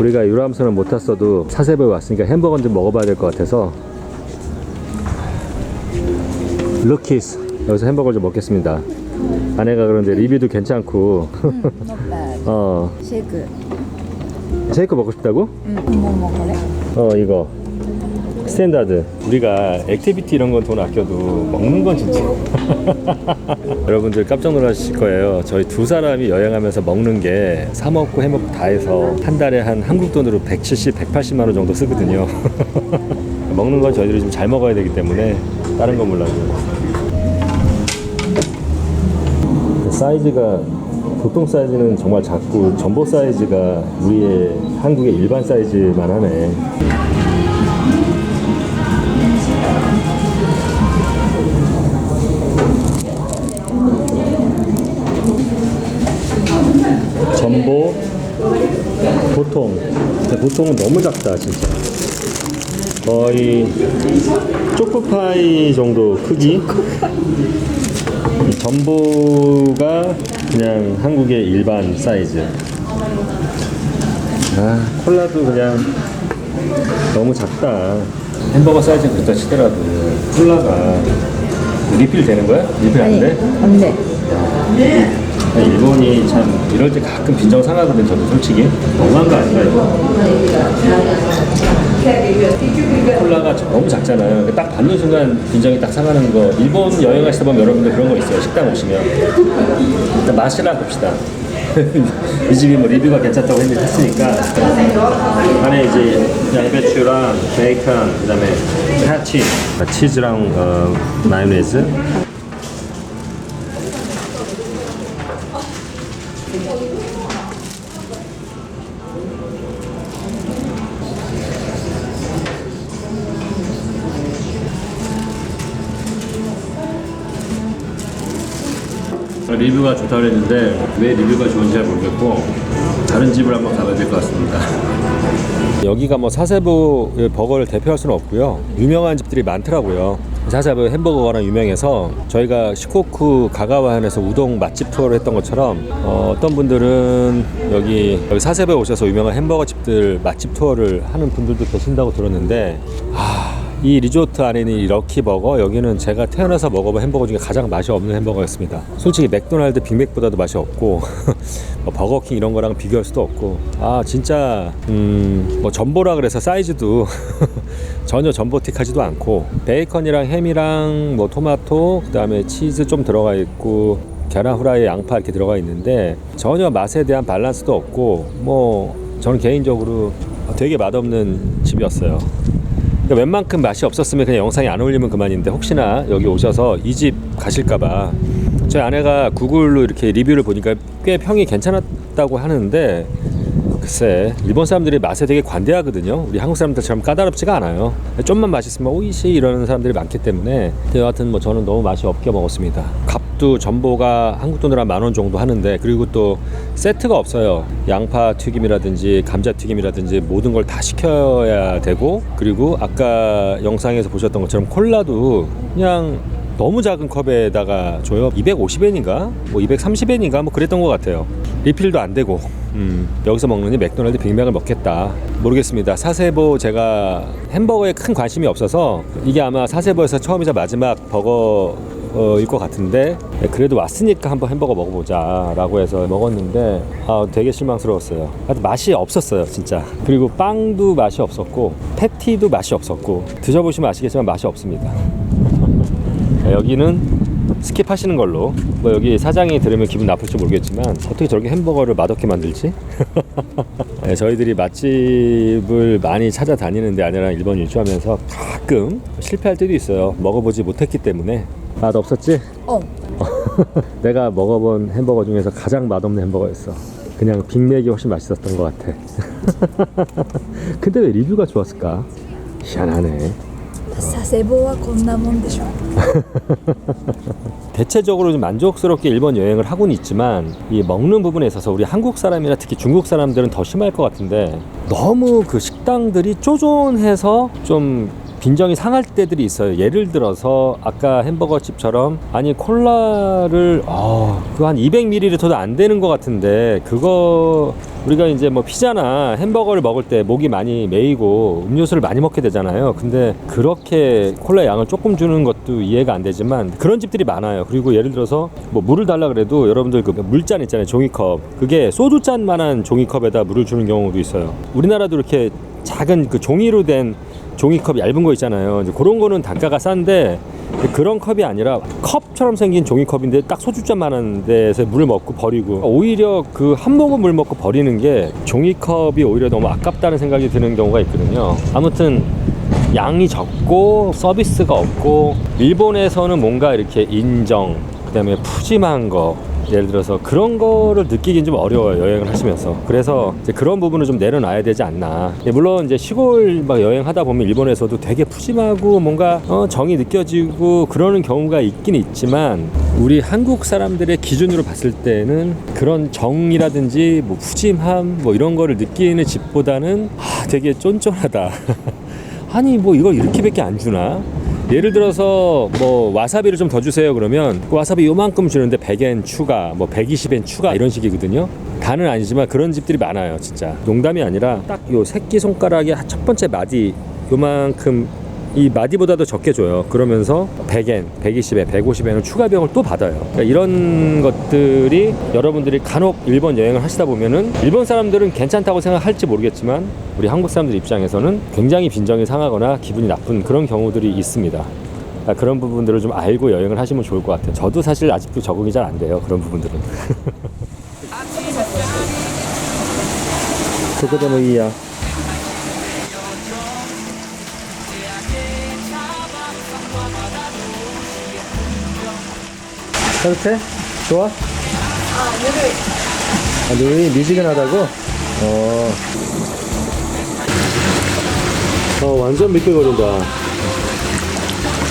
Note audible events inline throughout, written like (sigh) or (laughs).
우리가 유람선을 못 탔어도 사세보에 왔으니까 햄버거는 좀 먹어봐야 될 것 같아서 루키스 여기서 햄버거를 좀 먹겠습니다 아내가 그런데 리뷰도 괜찮고 bad. (laughs) 어 쉐이크. 쉐이크 먹고 싶다고? 응. 뭐 먹을래? 어 이거 스탠다드 우리가 액티비티 이런 건 돈 아껴도 먹는 건 진짜. (laughs) 여러분들 깜짝 놀라실 거예요. 저희 두 사람이 여행하면서 먹는 게 사 먹고 해 먹고 다 해서 한 달에 한 한국 돈으로 170, 180만 원 정도 쓰거든요. (laughs) 먹는 건 저희들이 좀 잘 먹어야 되기 때문에 다른 건 몰라도. 사이즈가 보통 사이즈는 정말 작고 전보 사이즈가 우리의 한국의 일반 사이즈만 하네. 전보 보통 보통은 너무 작다 진짜 거의 초코파이 정도 크기 이 전보가 그냥 한국의 일반 사이즈. 아, 콜라도 그냥 너무 작다. 햄버거 사이즈는 그렇다 치더라도 콜라가 리필 되는 거야? 리필 안 돼? 안 돼. 아, 일본이 참 이럴 때 가끔 빈정 상하거든 저도 솔직히 너무한 거 아닌가 이거 콜라가 너무 작잖아요. 딱 받는 순간 빈정이 딱 상하는 거. 일본 여행 하시다 보면 여러분들 그런 거 있어요. 식당 오시면. 일단 맛이나 봅시다. (laughs) 이 집이 뭐 리뷰가 괜찮다고 했- 했으니까. 안에 이제 양배추랑 베이컨 그다음에 파치 치즈랑 어, 마요네즈 리뷰가 좋다고 했는데 왜 리뷰가 좋은지 잘 모르겠고 다른 집을 한번 가봐야 될 것 같습니다. 여기가 뭐 사세보 버거를 대표할 수는 없고요. 유명한 집들이 많더라고요. 사세보 햄버거가 유명해서 저희가 시코쿠 가가와현에서 우동 맛집 투어를 했던 것처럼 어, 떤 분들은 여기, 여기 사세보에 오셔서 유명한 햄버거 집들 맛집 투어를 하는 분들도 계신다고 들었는데 아, 이 리조트 안에 있는 이 럭키버거 여기는 제가 태어나서 먹어본 햄버거 중에 가장 맛이 없는 햄버거였습니다. 솔직히 맥도날드 빅맥보다도 맛이 없고 (laughs) 뭐 버거킹 이런 거랑 비교할 수도 없고. 아 진짜 음뭐 전보라 그래서 사이즈도 (laughs) 전혀 전보틱하지도 않고 베이컨이랑 햄이랑 뭐 토마토 그 다음에 치즈 좀 들어가 있고 계란 후라이 양파 이렇게 들어가 있는데 전혀 맛에 대한 밸런스도 없고 뭐 저는 개인적으로 되게 맛없는 집이었어요 그러니까 웬만큼 맛이 없었으면 그냥 영상에 안 올리면 그만인데 혹시나 여기 오셔서 이 집 가실까봐. 저희 아내가 구글로 이렇게 리뷰를 보니까 꽤 평이 괜찮았다고 하는데 글쎄 일본 사람들이 맛에 되게 관대하거든요. 우리 한국 사람들처럼 까다롭지가 않아요. 좀만 맛있으면 오이시 이러는 사람들이 많기 때문에. 여하튼 뭐 저는 너무 맛이 없게 먹었습니다 값도 전보가 한국 돈으로 한 만 원 정도 하는데 그리고 또 세트가 없어요 양파 튀김이라든지 감자 튀김이라든지 모든 걸 다 시켜야 되고 그리고 아까 영상에서 보셨던 것처럼 콜라도 그냥 너무 작은 컵에다가 줘요. 250엔인가? 뭐 230엔인가? 뭐 그랬던 것 같아요. 리필도 안 되고. 음, 여기서 먹느니 맥도날드 빅맥을 먹겠다. 모르겠습니다. 사세보 제가 햄버거에 큰 관심이 없어서 이게 아마 사세보에서 처음이자 마지막 버거 일것 같은데 네, 그래도 왔으니까 한번 햄버거 먹어보자 라고 해서 먹었는데 아, 되게 실망스러웠어요. 하여튼 맛이 없었어요, 진짜. 그리고 빵도 맛이 없었고 패티도 맛이 없었고 드셔보시면 아시겠지만 맛이 없습니다. 네, 여기는 스킵하시는 걸로 뭐 여기 사장이 들으면 기분 나쁠지 모르겠지만 어떻게 저렇게 햄버거를 맛없게 만들지? (laughs) 네, 저희들이 맛집을 많이 찾아다니는데 아니라 일본 일주하면서 가끔 실패할 때도 있어요 먹어보지 못했기 때문에 맛없었지? 어. (laughs) 내가 먹어본 햄버거 중에서 가장 맛없는 햄버거였어. 그냥 빅맥이 훨씬 맛있었던 것 같아. (laughs) 근데 왜 리뷰가 좋았을까? 희한하네. 사세보와 건나몬데쇼. (laughs) 대체적으로 좀 만족스럽게 일본 여행을 하고는 있지만 이 먹는 부분에 있어서 우리 한국 사람이나 특히 중국 사람들은 더 심할 것 같은데 너무 그 식당들이 쪼존해서 좀 빈정이 상할 때들이 있어요. 예를 들어서 아까 햄버거 집처럼 아니 콜라를 아, 그한 200ml도 안 되는 것 같은데 그거 우리가 이제 뭐 피자나 햄버거를 먹을 때 목이 많이 메이고 음료수를 많이 먹게 되잖아요. 근데 그렇게 콜라 양을 조금 주는 것도 이해가 안 되지만 그런 집들이 많아요. 그리고 예를 들어서 뭐 물을 달라 그래도 여러분들 그 물잔 있잖아요. 종이컵. 그게 소주잔만한 종이컵에다 물을 주는 경우도 있어요. 우리나라도 이렇게 작은 그 종이로 된 종이컵 얇은 거 있잖아요. 이제 그런 거는 단가가 싼데 그런 컵이 아니라 컵처럼 생긴 종이컵인데 딱 소주잔만한 데서 물을 먹고 버리고 오히려 그 한 모금 물 먹고 버리는 게 종이컵이 오히려 너무 아깝다는 생각이 드는 경우가 있거든요. 아무튼 양이 적고 서비스가 없고 일본에서는 뭔가 이렇게 인정 그다음에 푸짐한 거 예를 들어서 그런 거를 느끼긴 좀 어려워요 여행을 하시면서. 그래서 이제 그런 부분을 좀 내려놔야 되지 않나. 예, 물론 이제 시골 막 여행하다 보면 일본에서도 되게 푸짐하고 뭔가 어, 정이 느껴지고 그러는 경우가 있긴 있지만 우리 한국 사람들의 기준으로 봤을 때는 그런 정이라든지 뭐 푸짐함 뭐 이런 거를 느끼는 집보다는 아, 되게 쫀쫀하다. (laughs) 아니 뭐 이걸 이렇게밖에 안 주나 예를 들어서 뭐 와사비를 좀 더 주세요 그러면 그 와사비 요만큼 주는데 100엔 추가 뭐 120엔 추가 이런 식이거든요. 다는 아니지만 그런 집들이 많아요 진짜. 농담이 아니라 딱 요 새끼 손가락의 첫 번째 마디 요만큼 이 마디보다도 적게 줘요 그러면서 100엔 120엔 150엔은 추가 비용을 또 받아요 그러니까 이런 것들이 여러분들이 간혹 일본 여행을 하시다 보면은 일본 사람들은 괜찮다고 생각할지 모르겠지만 우리 한국 사람들 입장에서는 굉장히 빈정이 상하거나 기분이 나쁜 그런 경우들이 있습니다 그러니까 그런 부분들을 좀 알고 여행을 하시면 좋을 것 같아요 저도 사실 아직도 적응이 잘 안 돼요 그런 부분들은 ここでもいいや 따뜻해? 좋아? 아, 누이. 아, 누이 미지근하다고? 어. 어, 완전 미끌거린다.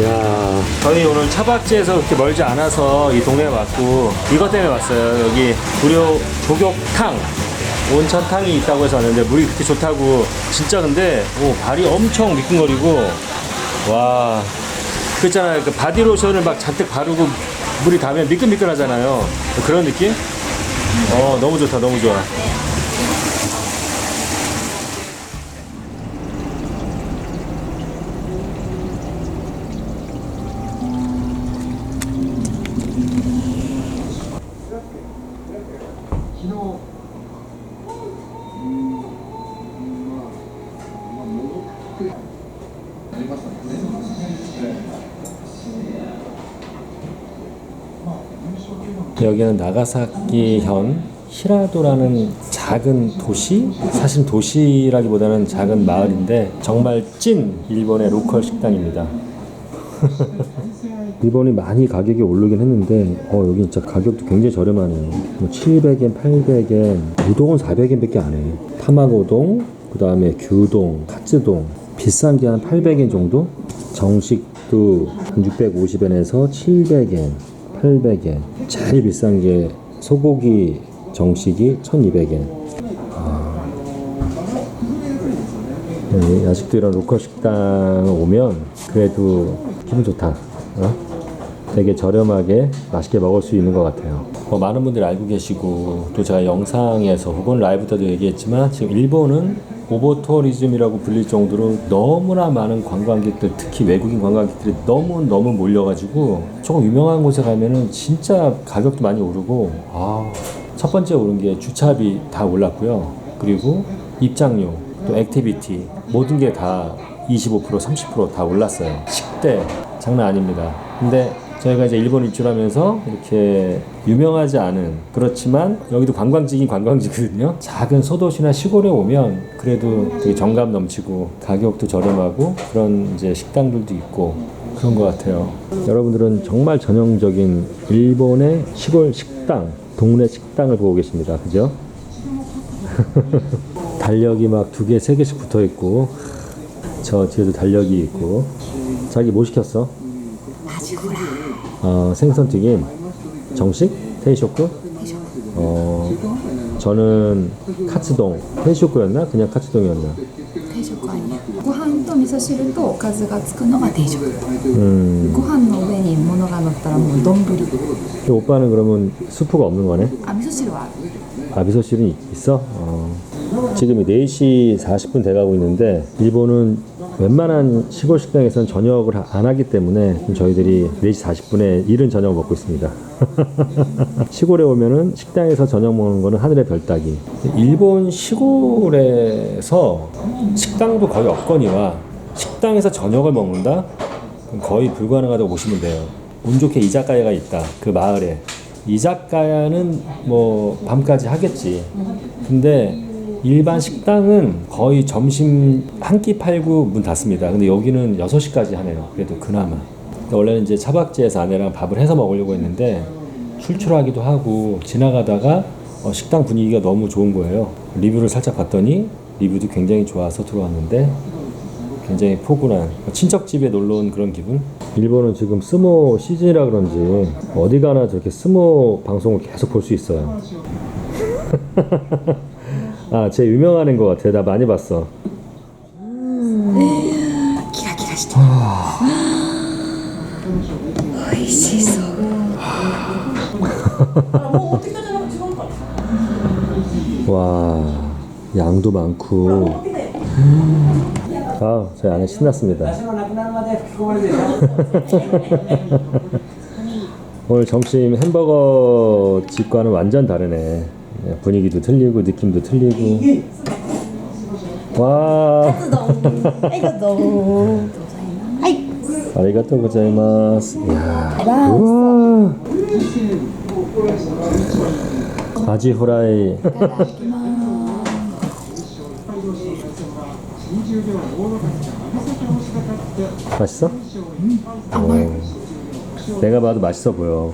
야 저희 오늘 차박지에서 그렇게 멀지 않아서 이 동네에 왔고, 이것 때문에 왔어요. 여기 무료 조격탕. 온천탕이 있다고 해서 왔는데, 물이 그렇게 좋다고. 진짜 근데, 오, 발이 엄청 미끈거리고, 와. 그렇잖아요. 그 바디로션을 막 잔뜩 바르고 물이 닿으면 미끈미끈하잖아요. 그런 느낌? 어, 너무 좋다, 너무 좋아. 여기는 나가사키현 히라도라는 작은 도시? 사실 도시라기보다는 작은 마을인데 정말 찐 일본의 로컬 식당입니다. (laughs) 일본이 많이 가격이 오르긴 했는데 어 여기 진짜 가격도 굉장히 저렴하네요. 뭐 700엔, 800엔, 우동은 400엔밖에 안 해. 타마고동, 그 다음에 규동, 카츠동 비싼 게 한 800엔 정도? 정식도 한 650엔에서 700엔, 800엔. 제일 비싼 게 소고기 정식이 1200엔. 아. 네, 아직도 이런 로컬 식당 오면 그래도 기분 좋다. 어? 되게 저렴하게 맛있게 먹을 수 있는 것 같아요. 뭐 많은 분들이 알고 계시고 또 제가 영상에서 혹은 라이브 때도 얘기했지만 지금 일본은 오버 투어리즘이라고 불릴 정도로 너무나 많은 관광객들 특히 외국인 관광객들이 너무 너무 몰려가지고 조금 유명한 곳에 가면은 진짜 가격도 많이 오르고 아, 첫 번째 오른 게 주차비 다 올랐고요. 그리고 입장료 또 액티비티 모든 게 다 25% 30%다 올랐어요. 식대 장난 아닙니다. 근데 저희가 이제 일본 입주하면서 이렇게 유명하지 않은 그렇지만 여기도 관광지긴 관광지거든요. 작은 소도시나 시골에 오면 그래도 되게 정감 넘치고 가격도 저렴하고 그런 이제 식당들도 있고 그런 것 같아요. 여러분들은 정말 전형적인 일본의 시골 식당, 동네 식당을 보고 계십니다. 그죠? (laughs) 달력이 막 두 개, 세 개씩 붙어 있고 저 뒤에도 달력이 있고 자기 뭐 시켰어? 어, 생선튀김 정식 테이쇼크 어 저는 카츠동 테이쇼크였나 그냥 카츠동이었나 定食ありご飯と味噌汁とおかずがつくのが定食 음 ご飯の上に物が乗ったらもう丼 오빠는 그러면 수프가 없는 거네 あ味噌汁はある 아 미소실은 있- 있어 어 지금 4시 40분 돼가고 있는데 일본은 웬만한 시골 식당에서는 저녁을 하- 안 하기 때문에 저희들이 4시 40분에 이른 저녁을 먹고 있습니다. (laughs) 시골에 오면은 식당에서 저녁 먹는 거는 하늘의 별 따기. 일본 시골에서 식당도 거의 없거니와 식당에서 저녁을 먹는다? 거의 불가능하다고 보시면 돼요. 운 좋게 이자카야가 있다. 그 마을에. 이자카야는 뭐 밤까지 하겠지. 근데 일반 식당은 거의 점심 한 끼 팔고 문 닫습니다. 근데 여기는 6시까지 하네요. 그래도 그나마. 원래는 이제 차박지에서 아내랑 밥을 해서 먹으려고 했는데 출출하기도 하고 지나가다가 어, 식당 분위기가 너무 좋은 거예요. 리뷰를 살짝 봤더니 리뷰도 굉장히 좋아서 들어왔는데 굉장히 포근한 친척집에 놀러 온 그런 기분? 일본은 지금 스모 시즌이라 그런지 어디 가나 저렇게 스모 방송을 계속 볼 수 있어요. (laughs) 아, 제 유명한 애인 것 같아. 나 많이 봤어. キラキラしてる美味しそう 와, 양도 많고. 아, 저희 아내 신났습니다. (laughs) 오늘 점심 햄버거 집과는 완전 다르네. 예, 분위기도 틀리고 느낌도 틀리고. 와, はい、どうぞ。はい。 아리가또 고자이마스. 이야, 우와. 아지 후라이. 맛있어? 오. 내가 봐도 맛있어 보여.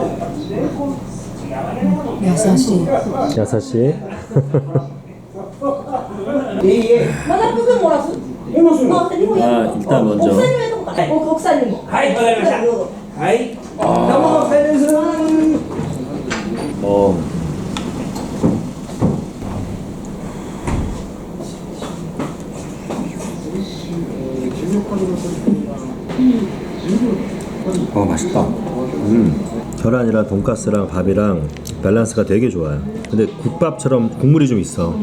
優しい 야사시. まだ部分漏らす。あ、日本 아, 일단 먼저 国際にもやったことない。国際にも。はい、わかりました。どうぞ。はい。どうも、お疲れです。 어. 어 맛있다. 음. 계란이랑 돈가스랑 밥이랑 밸런스가 되게 좋아요. 근데 국밥처럼 국물이 좀 있어.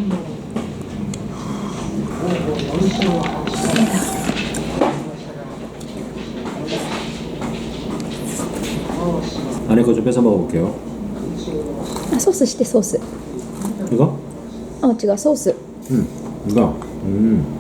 안에 거 좀 뺏어 먹어볼게요. あソースしてソース 이거? あ違うソース 음, 이거. 음.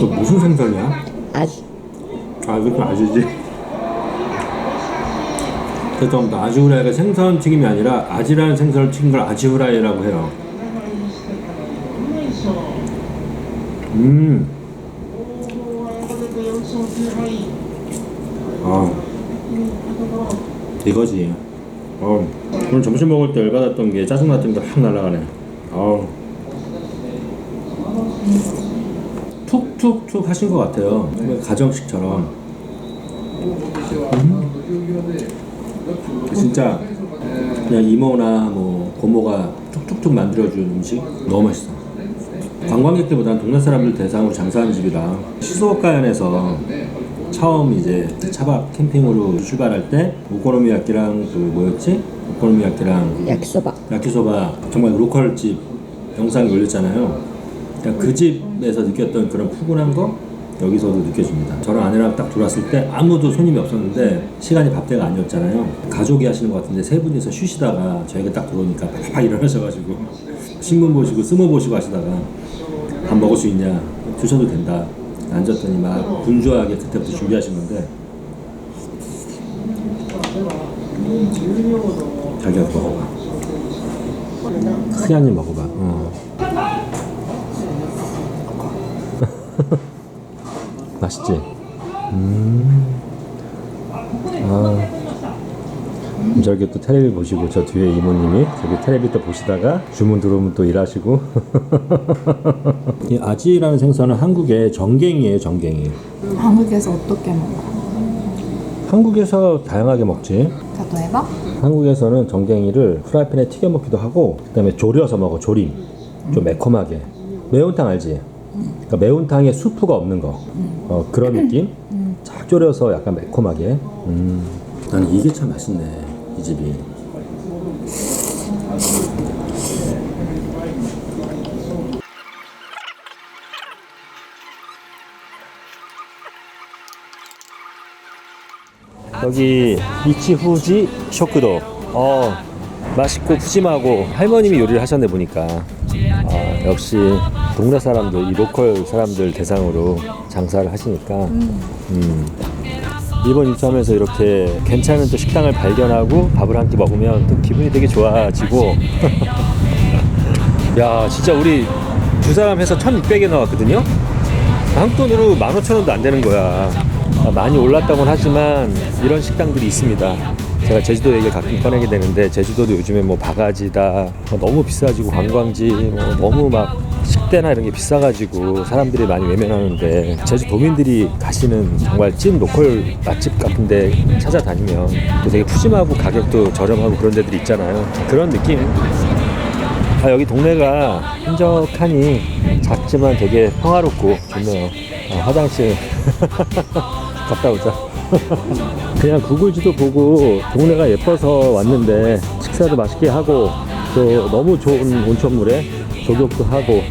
또 무슨 생선이야? 味 아, 이것도 아시지? 그래서 아지후라이가 생선 튀김이 아니라 아지라는 생선을 튀긴 걸 아지후라이라고 해요. 음. 아, 이거지. 어, 오늘 점심 먹을 때 열받았던 게 짜증났던 게 확 날아가네. 어. 툭툭툭 하신 것 같아요. 네. 가정식처럼. 음. 진짜 그냥 이모나 뭐 고모가 툭툭툭 만들어준 음식 너무 맛있어. 관광객들보다는 동네 사람들 대상으로 장사하는 집이라 시소가현에서 처음 이제 차박 캠핑으로 출발할 때 오코노미야끼랑 그 뭐였지? 오코노미야끼랑 야키소바 야키소바 정말 로컬 집 영상이 올렸잖아요. 그러니까 그 집에서 느꼈던 그런 푸근한 거 여기서도 느껴집니다. 저랑 아내랑 딱 들어왔을 때 아무도 손님이 없었는데 시간이 밥때가 아니었잖아요. 가족이 하시는 것 같은데 세 분이서 쉬시다가 저희가 딱 들어오니까 팍팍 일어나셔가지고 (laughs) 신문 보시고 스모 보시고 하시다가 밥 먹을 수 있냐 주셔도 된다. 앉았더니 막 분주하게 그때부터 준비하시는데 자기가 먹어봐. 입 먹어봐. 어. (laughs) 맛있지? 음. 아. 저기 또 테레비 보시고 저 뒤에 이모님이 저기 테레비 또 보시다가 주문 들어오면 또 일하시고 (laughs) 이 아지라는 생선은 한국의 정갱이에요 정갱이 한국에서 어떻게 먹어? 한국에서 다양하게 먹지 저도 해봐? 한국에서는 정갱이를 프라이팬에 튀겨 먹기도 하고 그다음에 졸여서 먹어 조림 좀 매콤하게 매운탕 알지? 그러니까 매운탕에 수프가 없는 거. 어, 그런 느낌? 쫙 졸여서 약간 매콤하게. 음. 나는 이게 참 맛있네 이 집이. 여기 이치후지 쇼크도. 어 맛있고 푸짐하고 할머님이 요리를 하셨네 보니까. 아, 역시 동네 사람들 이 로컬 사람들 대상으로 장사를 하시니까 음. 이번 입사하면서 이렇게 괜찮은 또 식당을 발견하고 밥을 한 끼 먹으면 또 기분이 되게 좋아지고 (laughs) 야 진짜 우리 두 사람 해서 1600에 나왔거든요 한국 돈으로 15,000원도 안 되는 거야. 아, 많이 올랐다고는 하지만 이런 식당들이 있습니다. 제가 제주도 얘기를 가끔 꺼내게 되는데 제주도도 요즘에 뭐 바가지다 뭐 너무 비싸지고 관광지 뭐 너무 막 식대나 이런 게 비싸가지고 사람들이 많이 외면하는데 제주 도민들이 가시는 정말 찐 로컬 맛집 같은데 찾아다니면 또 되게 푸짐하고 가격도 저렴하고 그런 데들이 있잖아요. 그런 느낌 아, 여기 동네가 한적하니 작지만 되게 평화롭고 좋네요. 아, 화장실 (laughs) 갔다 오자. (laughs) 그냥 구글 지도 보고 동네가 예뻐서 왔는데 식사도 맛있게 하고 또 너무 좋은 온천물에 조격도 하고